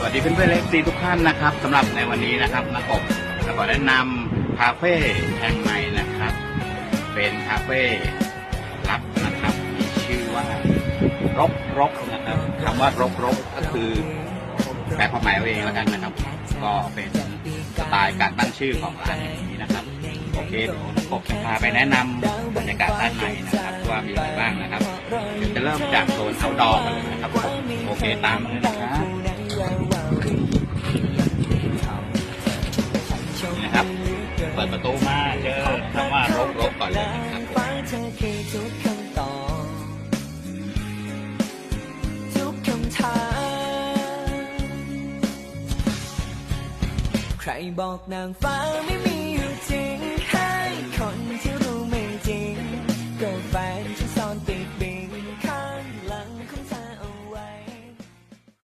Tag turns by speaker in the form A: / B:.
A: สวัสดีเพื่อนๆเล็กซีทุกท่านนะครับสำหรับในวันนี้นะครับนักอบจะขอแนะนำคาเฟ่แห่งใหม่นะครับ เป็นคาเฟ่ลับนะครับมีชื่อว่ารบรบนะครับคำว่ารบรบก็คือแปลความหมายเอาเองแล้วกันนะครับ ก็เป็นสไตล์การตั้งชื่อของร้านแห่งนี้นะครับโอเคเดี๋ยวนักอบจะพาไปแนะนำบรรยากาศด้านในนะครับ ว่ามีอะไรบ้างนะครับเดี๋ยวจะเริ่มจากโซนเอาดอกันเลยนะครับโอเคตามมาเลยนะครับ นะครับ เปิดประตูมาเจอคำว่ารบรบก่อนเลยครับ
B: ใครบอกนางฟ้าไม่มีอยู่จริง ให้คนที่รู้ไม่จริงก็แฟ